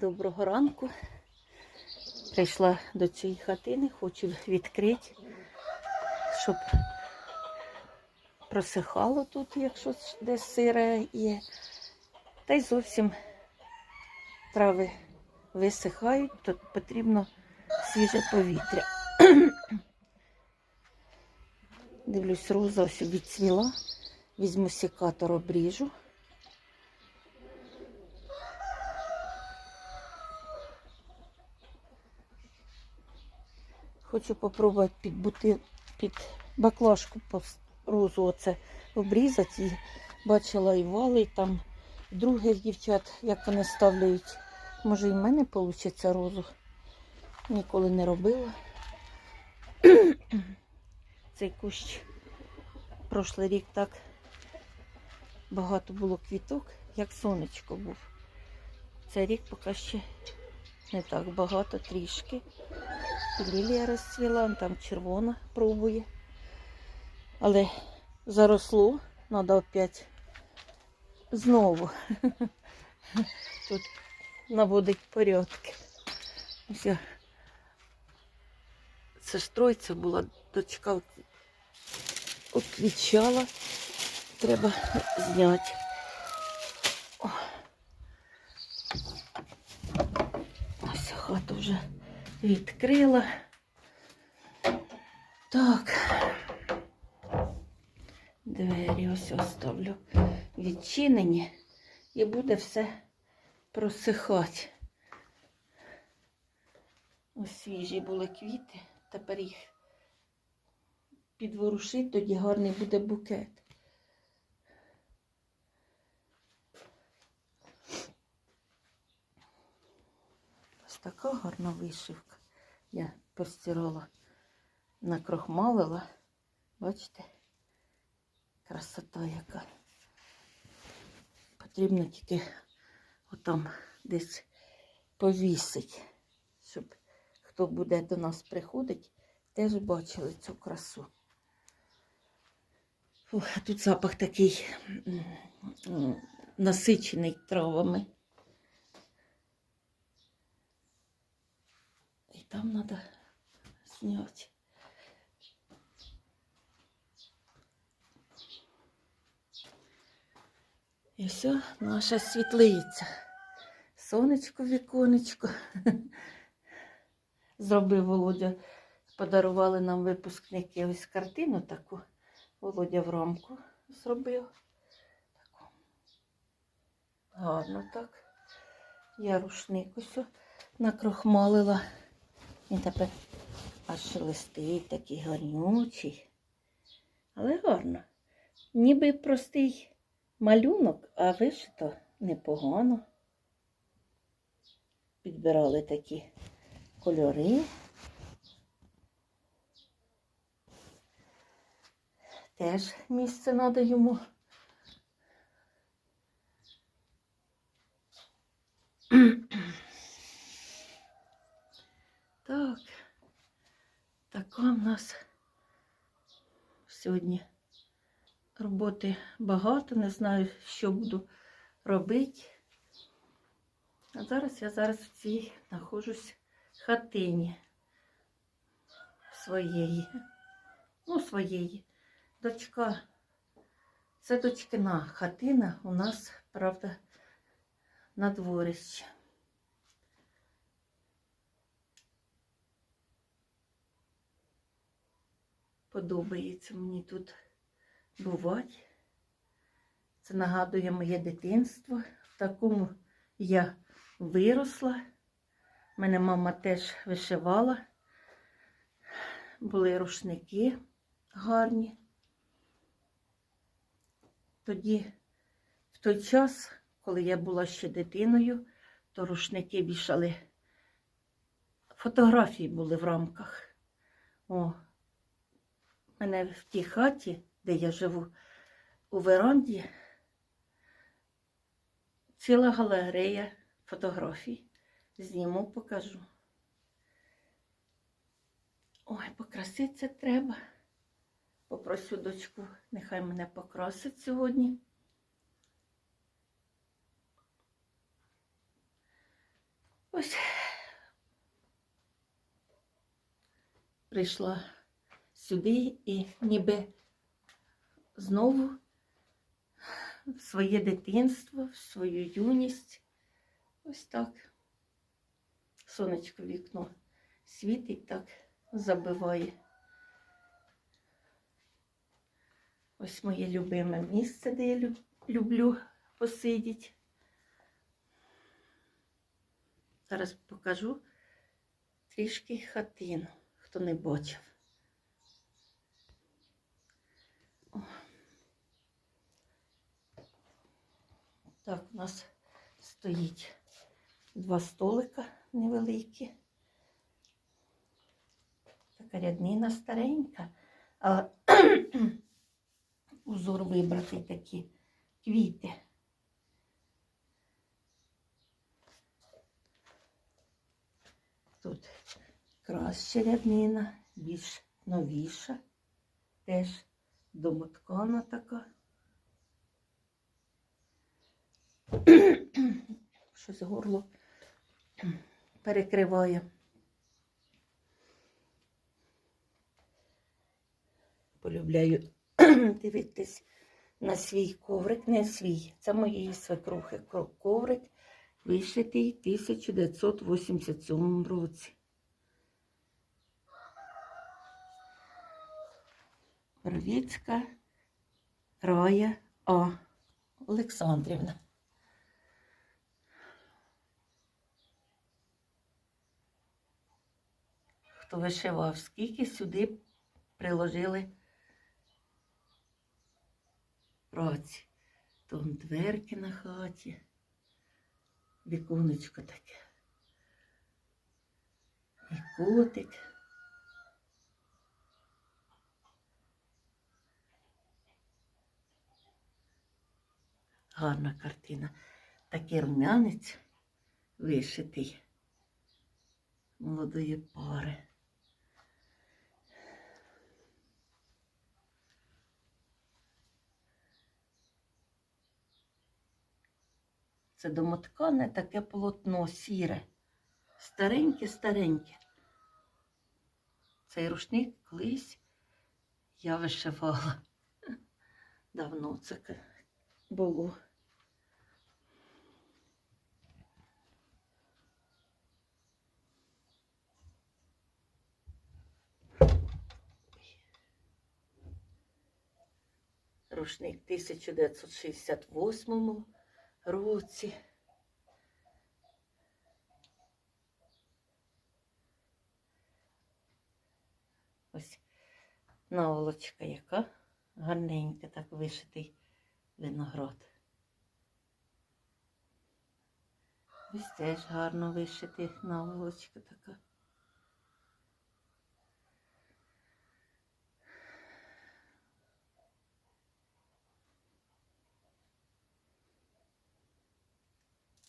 Доброго ранку. Прийшла до цієї хатини, хочу відкрити, щоб просихало тут, якщо десь сире є. Та й зовсім трави висихають, то потрібно свіже повітря. Дивлюсь, роза ось відцвіла. Візьму секатор, обріжу. Хочу попробувати під бути під баклажку повс- розу оце обрізати. І бачила і вали, і там других дівчат, як вони ставляють. Може і в мене вийде розу. Ніколи не робила. Цей кущ прошлий рік так багато було квіток, як сонечко був. Цей рік поки ще не так багато, трішки. Лілія розцвіла, там червона пробує. Але заросло, треба опять знову тут наводить порядки. Я- Це ж тройця була, дочка відвічала. Треба зняти. Ось хату вже відкрила. Так. Двері ось оставлю відчинені і буде все просихати. Ось свіжі були квіти, тепер їх підворушить, тоді гарний буде букет. Така гарна вишивка. Я постирала, накрохмалила. Бачите? Красота яка. Потрібно тільки отам десь повісить, щоб хто буде до нас приходить, теж бачили цю красу. Фух, а тут запах такий насичений травами. Там треба зняти. І все, наша світлиця. Сонечко, віконечко. Зробив Володя. Подарували нам випускники ось картину таку. Володя в рамку зробив. Таку. Гарно так. Я рушник ось накрохмалила. Він тепер аж шелестить, такий гарнючий. Але гарно. Ніби простий малюнок, а вишито непогано. Підбирали такі кольори. Теж місце треба йому. Так, така в нас сьогодні роботи багато, не знаю, що буду робити. А зараз я зараз в цій знаходжусь хатині своєї. Ну, своєї. Дочка. Це дочкина хатина у нас, правда, на дворищі. Подобається мені тут бувати. Це нагадує моє дитинство. В такому я виросла. Мене мама теж вишивала. Були рушники гарні. Тоді, в той час, коли я була ще дитиною, то рушники вішали. Фотографії були в рамках. О, в мене в тій хаті, де я живу, у веранді, ціла галерея фотографій. Зніму, покажу. Ой, покраситися треба. Попросю дочку, нехай мене покрасить сьогодні. Ось прийшла сюди і ніби знову в своє дитинство, в свою юність. Ось так. Сонечко в вікно світить так, забиває. Ось моє любиме місце, де я люблю посидіти. Зараз покажу трішки хатину, хто не бачив. О. Так, у нас стоїть два столика невеликі. Така ряднина старенька, а узор вибрати такі квіти. Тут краща ряднина, більш новіша, теж домоткана така. Щось горло перекриває. Полюбляю дивитись на свій коврик, не свій. Це моєї свекрухи коврик, вишитий в 1987 році. Первіцька Рая А. Олександрівна. Хто вишивав, скільки сюди приложили праці. Там дверки на хаті, віконечко таке. І котик. Гарна картина. Такий рум'янець вишитий молодої пари. Це домоткане таке полотно сіре. Стареньке-стареньке. Цей рушник колись я вишивала. Давно це було. Рушник в 1968 році. Ось наволочка яка гарненька, так вишитий виноград. Ось теж гарно вишитий наволочка така.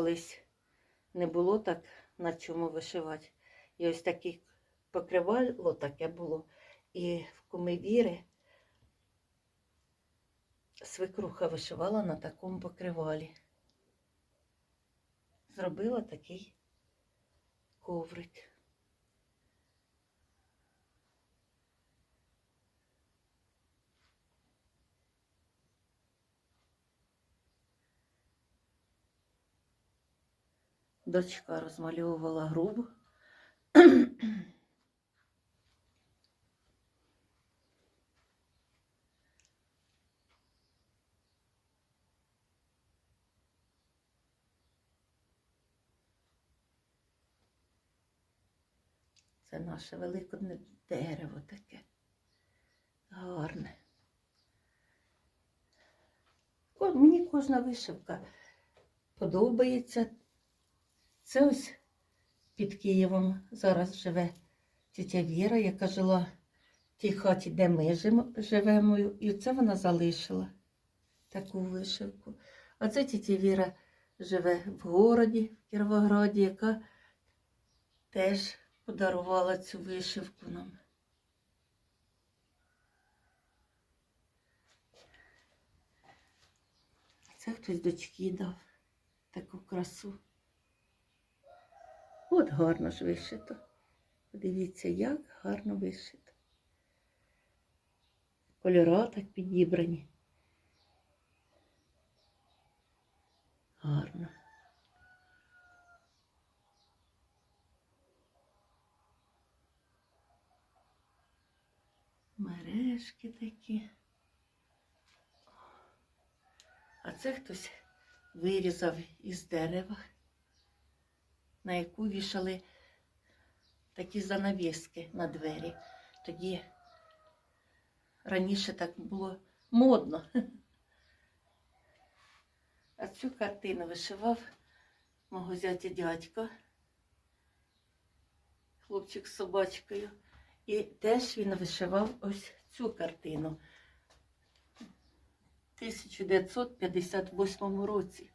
Колись не було так на чому вишивати. І ось таке покривало таке було. І в кумивіри свекруха вишивала на такому покривалі. Зробила такий коврик. Дочка розмальовувала грубу. Це наше великодне дерево таке. Гарне. Мені кожна вишивка подобається. Це ось під Києвом зараз живе тітя Віра, яка жила в тій хаті, де ми живемо. І це вона залишила таку вишивку. А це тітя Віра живе в городі, в Кіровограді, яка теж подарувала цю вишивку нам. Це хтось дочки дав таку красу. От гарно ж вишито. Подивіться, як гарно вишито. Кольора так підібрані. Гарно. Мережки такі. А це хтось вирізав із дерева, на яку вішали такі занавіски на двері. Тоді раніше так було модно. А цю картину вишивав мого зятя дядько, хлопчик з собачкою. І теж він вишивав ось цю картину. 1958 році.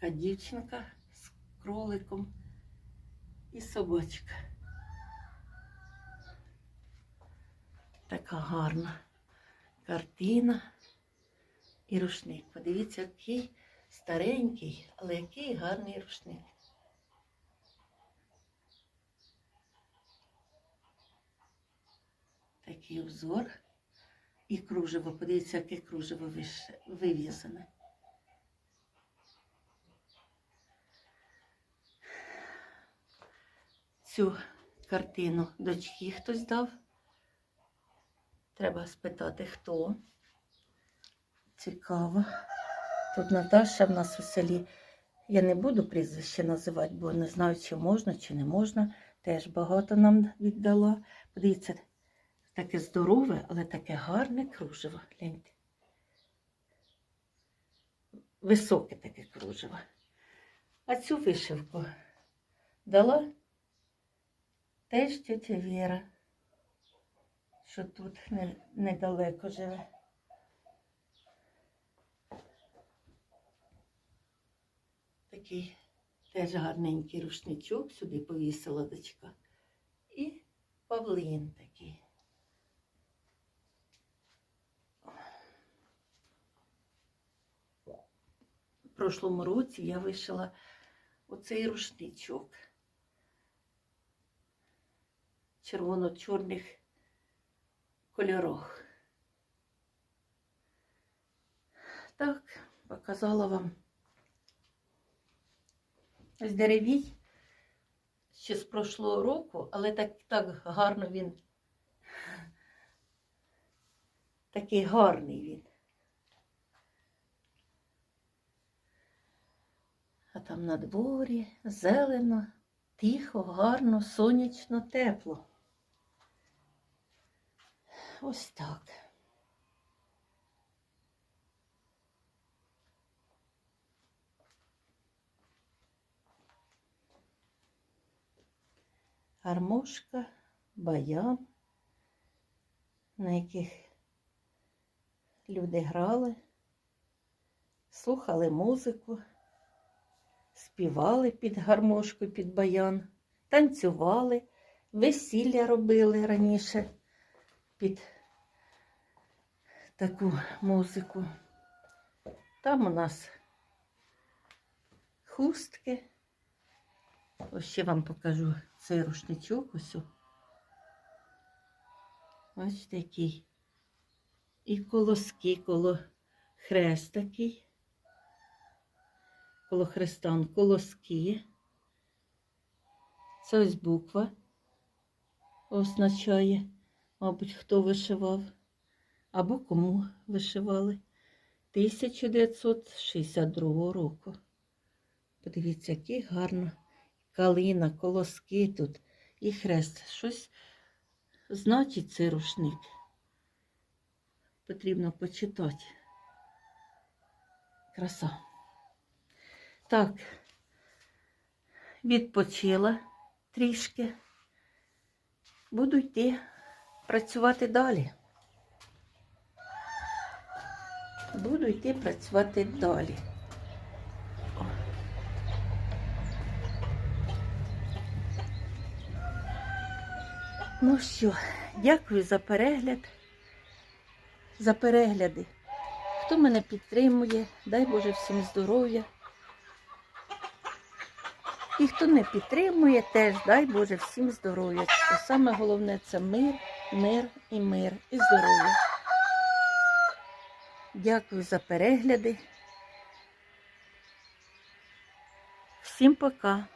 Така дівчинка з кроликом і собачка. Така гарна картина і рушник. Подивіться, який старенький, але який гарний рушник. Такий узор і кружево. Подивіться, яке кружево вив'язане. Цю картину дочки хтось дав. Треба спитати, хто. Цікаво. Тут Наташа в нас у селі. Я не буду прізвище називати, бо не знаю, чи можна, чи не можна. Теж багато нам віддала. Подивіться, таке здорове, але таке гарне кружево. Гляньте. Високе таке кружево. А цю вишивку дала теж тетя Віра, що тут недалеко живе. Такий теж гарненький рушничок сюди повісила дочка. І павлин такий. В прошлому році я вишила оцей рушничок червоно-чорних кольорах. Так, показала вам. Ось деревій ще з прошлого року, але так, так гарно він. Такий гарний він. А там на дворі зелено, тихо, гарно, сонячно, тепло. Ось так. гармошка, баян, на яких люди грали, слухали музику, співали під гармошку, під баян, танцювали, весілля робили раніше під таку музику. Там у нас хустки. Ось ще вам покажу цей рушничок ось. Ось такий. І колоски коло хрест такий. Коло хрестан колоски. Це ось буква означає, мабуть, хто вишивав, або кому вишивали. 1962 року. Подивіться, який гарно калина, колоски тут і хрест. Щось значить цей рушник. Потрібно почитати. Краса. Так, відпочила трішки. Буду йти працювати далі. Буду йти працювати далі. Ну що, дякую за перегляд, за перегляди. Хто мене підтримує, дай Боже всім здоров'я. І хто не підтримує, теж дай Боже всім здоров'я. Саме головне це мир, мир і мир, і здоров'я. Дякую за перегляди. Всім пока.